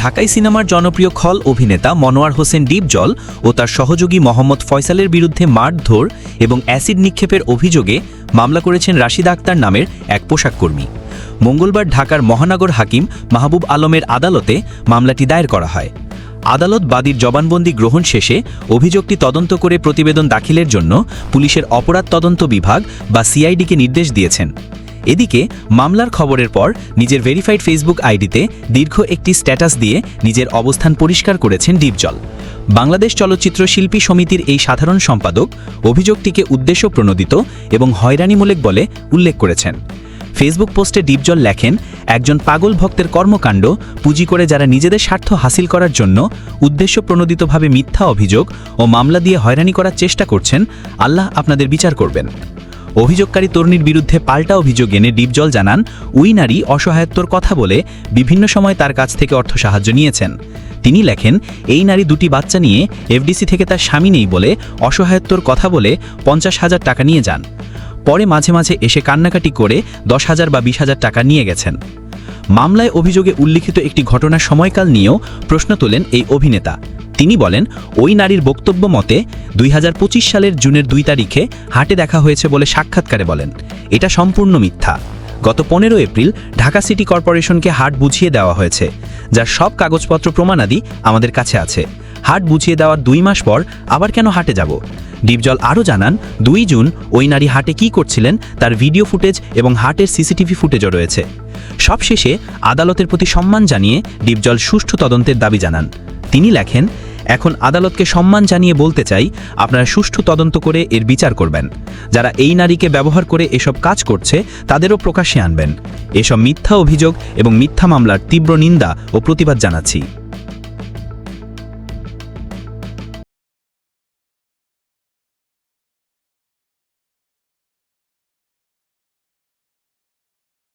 ঢাকাই সিনেমার জনপ্রিয় খল অভিনেতা মনোয়ার হোসেন ডিপজল ও তার সহযোগী মোহাম্মদ ফয়সালের বিরুদ্ধে মারধর এবং অ্যাসিড নিক্ষেপের অভিযোগে মামলা করেছেন রাশিদ আক্তার নামের এক পোশাক কর্মী। মঙ্গলবার ঢাকার মহানগর হাকিম মাহবুব আলমের আদালতে মামলাটি দায়ের করা হয়। আদালত বাদীর জবানবন্দি গ্রহণ শেষে অভিযোগটি তদন্ত করে প্রতিবেদন দাখিলের জন্য পুলিশের অপরাধ তদন্ত বিভাগ বা সিআইডিকে নির্দেশ দিয়েছেন। এদিকে, মামলার খবরের পর নিজের ভেরিফাইড ফেসবুক আইডিতে দীর্ঘ একটি স্ট্যাটাস দিয়ে নিজের অবস্থান পরিষ্কার করেছেন ডিপজল বাংলাদেশ চলচ্চিত্র শিল্পী সমিতির এই সাধারণ সম্পাদক অভিযোগটিকে উদ্দেশ্য প্রণোদিত এবং হয়রানিমূলক বলে উল্লেখ করেছেন। ফেসবুক পোস্টে ডিপজল লেখেন, একজন পাগল ভক্তের কর্মকাণ্ড, পুঁজি করে যারা নিজেদের স্বার্থ হাসিল করার জন্য উদ্দেশ্য প্রণোদিতভাবে মিথ্যা অভিযোগ ও মামলা দিয়ে হয়রানি করার চেষ্টা করছেন, আল্লাহ আপনাদের বিচার করবেন। অভিযোগকারী তরুণীর বিরুদ্ধে পাল্টা অভিযোগ এনে ডিপজল জানান, ওই নারী অসহায়ত্বর কথা বলে বিভিন্ন সময় তার কাছ থেকে অর্থ সাহায্য নিয়েছেন। তিনি লেখেন, এই নারী দুটি বাচ্চা নিয়ে এফডিসি থেকে তার স্বামী নেই বলে অসহায়ত্বর কথা বলে পঞ্চাশ হাজার টাকা নিয়ে যান। পরে মাঝে মাঝে এসে কান্নাকাটি করে দশ হাজার বা বিশ হাজার টাকা নিয়ে গেছেন। মামলায় অভিযোগে উল্লিখিত একটি ঘটনার সময়কাল নিয়েও প্রশ্ন তোলেন এই অভিনেতা। তিনি বলেন, ওই নারীর বক্তব্য মতে দুই হাজার পঁচিশ সালের জুনের দুই তারিখে হাটে দেখা হয়েছে বলে সাক্ষাৎকারে বলেন। এটা সম্পূর্ণ মিথ্যা। গত পনেরো এপ্রিল ঢাকা সিটি কর্পোরেশনকে হাট বুঝিয়ে দেওয়া হয়েছে, যার সব কাগজপত্র প্রমাণাদি আমাদের কাছে আছে। হাট বুঝিয়ে দেওয়ার দুই মাস পর আবার কেন হাটে যাব? ডিপজল আরও জানান, দুই জুন ওই নারী হাটে কি করছিলেন তার ভিডিও ফুটেজ এবং হাটের সিসিটিভি ফুটেজও রয়েছে। সবশেষে আদালতের প্রতি সম্মান জানিয়ে ডিপজল সুষ্ঠু তদন্তের দাবি জানান। তিনি লেখেন, এখন আদালতকে সম্মান জানিয়ে বলতে চাই, আপনারা সুষ্ঠু তদন্ত করে এর বিচার করবেন। যারা এই নারীকে ব্যবহার করে এসব কাজ করছে, তাদেরও প্রকাশ্যে আনবেন। এসব মিথ্যা অভিযোগ এবং মিথ্যা মামলার তীব্র নিন্দা ও প্রতিবাদ জানাচ্ছি।